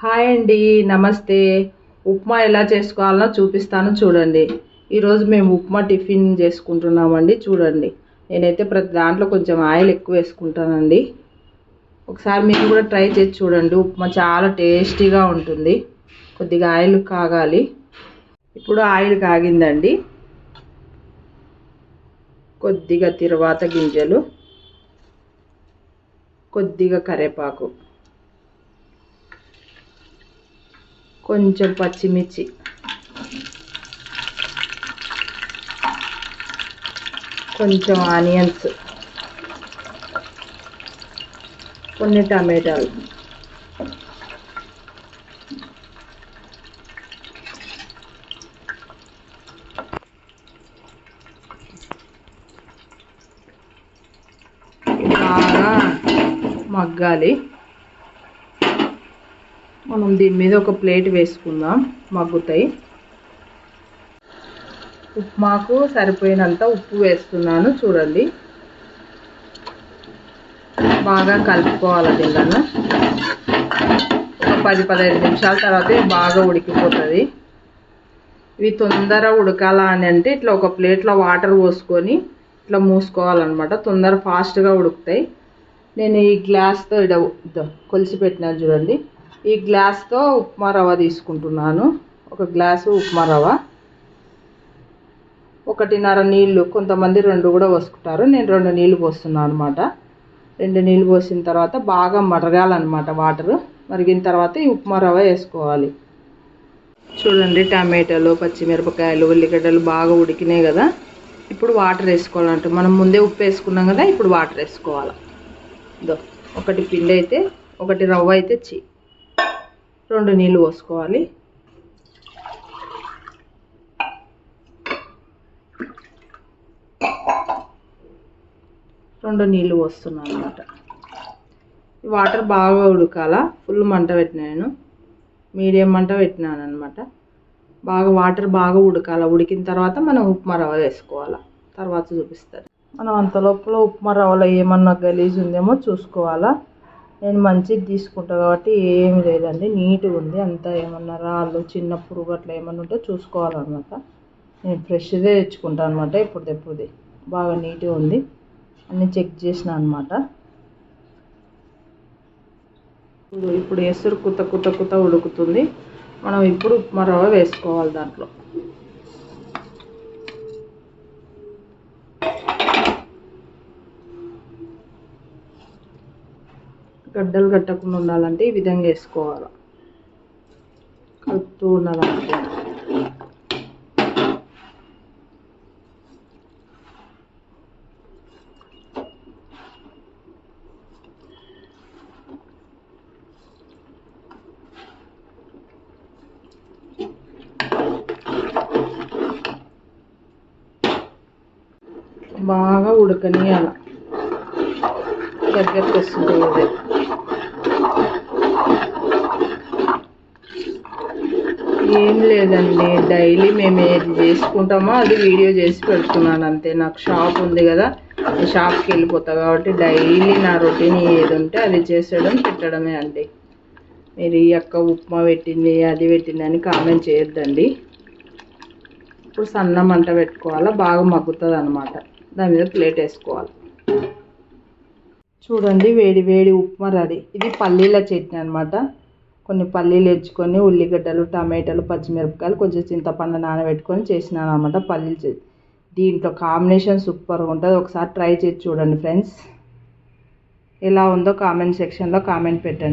Hi అండి నమస్తే. ఉప్మా ఎలా చేసుకోవాలో చూపిస్తాను చూడండి. ఈరోజు మేము ఉప్మా టిఫిన్ చేసుకుంటున్నామండి చూడండి. నేనైతే ప్రతి దాంట్లో కొంచెం ఆయిల్ ఎక్కువ వేసుకుంటానండి. ఒకసారి మీరు కూడా ట్రై చేసి చూడండి ఉప్మా చాలా టేస్టీగా ఉంటుంది. కొద్దిగా ఆయిల్ కాగాలి. ఇప్పుడు ఆయిల్ కాగిందండి. కొద్దిగా తిరువాత గింజలు కొద్దిగా కరివేపాకు కొంచెం పచ్చిమిర్చి. కొంచెం ఆనియన్స్. కొన్ని టమాటాలు. బాగా మగ్గాలి. మనం దీని మీద ఒక ప్లేట్ వేసుకుందాం. మగ్గుతాయి. ఉప్మాకు సరిపోయినంత ఉప్పు వేస్తున్నాను. చూడండి. బాగా కలుపుకోవాలి దీనిలో ఒక పది పదహైదు నిమిషాల తర్వాత బాగా ఉడికిపోతుంది. ఇవి తొందర ఉడకాలా అని అంటే ఇట్లా ఒక ప్లేట్లో వాటర్ పోసుకొని ఇట్లా మూసుకోవాలన్నమాట. తొందర ఫాస్ట్గా ఉడుకుతాయి. నేను ఈ గ్లాస్తో ఇడ కొలిసి పెట్టినాను చూడండి. ఈ గ్లాస్తో ఉప్మా రవ్వ తీసుకుంటున్నాను. ఒక గ్లాసు ఉప్మా రవ్వ. ఒకటిన్నర నీళ్ళు కొంతమంది రెండు కూడా పోసుకుంటారు. నేను రెండు నీళ్ళు పోస్తున్నాను అనమాట రెండు నీళ్ళు పోసిన తర్వాత బాగా మరగాలన్నమాట వాటర్. మరిగిన తర్వాత ఈ ఉప్మా రవ్వ వేసుకోవాలి. చూడండి టమాటాలు పచ్చిమిరపకాయలు ఉల్లిగడ్డలు బాగా ఉడికినాయి కదా. ఇప్పుడు వాటర్ వేసుకోవాలంటే. మనం ముందే ఉప్పు వేసుకున్నాం కదా ఇప్పుడు వాటర్ వేసుకోవాలి. ఇదో ఒకటి పిండి అయితే ఒకటి రవ్వ అయితే చి రెండు నీళ్ళు పోసుకోవాలి. రెండు నీళ్ళు పోస్తున్నాను అనమాట వాటర్ బాగా ఉడకాల. ఫుల్ మంట పెట్టినాను మీడియం మంట పెట్టినాను అనమాట బాగా వాటర్ బాగా ఉడకాల. ఉడికిన తర్వాత మనం ఉప్మా రవ్వ వేసుకోవాలి. తర్వాత చూపిస్తారు మనం అంత లోపల ఉప్మా రవ్వలో ఏమన్నా గలీజ్ ఉందేమో చూసుకోవాలా. నేను మంచిది తీసుకుంటాను కాబట్టి ఏం లేదండి. నీట్గా ఉంది. అంతా ఏమన్నా రాళ్ళు చిన్న పురుగు అట్లా ఏమన్నా ఉంటే చూసుకోవాలన్నమాట. నేను ఫ్రెష్దే తెచ్చుకుంటాను అనమాట ఇప్పుడు తెప్పుది బాగా నీట్గా ఉంది. అన్నీ చెక్ చేసిన అనమాట ఇప్పుడు ఇప్పుడు ఎసురు కుత కుత కుత ఉడుకుతుంది. మనం ఇప్పుడు ఉప్మా రవ్వ వేసుకోవాలి దాంట్లో. గడ్డలు కట్టకుండా ఉండాలంటే ఈ విధంగా వేసుకోవాలి. కలుపుతూ ఉండాలంటే బాగా ఉడకనియాల. దగ్గరకు వస్తుంది ఏం లేదండి. డైలీ మేము ఏది చేసుకుంటామో అది వీడియో చేసి పెడుతున్నాను అంతే. నాకు షాప్ ఉంది కదా షాప్కి వెళ్ళిపోతా కాబట్టి డైలీ నా రొటీన్ ఏది ఉంటే అది చేసేయడం పెట్టడమే అండి. మీరు ఈ యొక్క ఉప్మా పెట్టింది అది పెట్టింది అని కామెంట్ చేయొద్దండి. ఇప్పుడు సన్న మంట పెట్టుకోవాలా? బాగా మగ్గుతుంది అనమాట దాని మీద ప్లేట్ వేసుకోవాలి. చూడండి వేడి వేడి ఉప్మా రెడీ. ఇది పల్లీల చట్నీ అనమాట కొన్ని పల్లీలు వేసుకొని ఉల్లిగడ్డలు టమాటాలు పచ్చిమిరపకాయలు కొంచెం చింతపండు నానబెట్టుకొని చేసినాను అనమాట పల్లీలు దీంట్లో కాంబినేషన్ సూపర్గా ఉంటుంది. ఒకసారి ట్రై చేసి చూడండి ఫ్రెండ్స్. ఎలా ఉందో కామెంట్ సెక్షన్లో కామెంట్ పెట్టండి.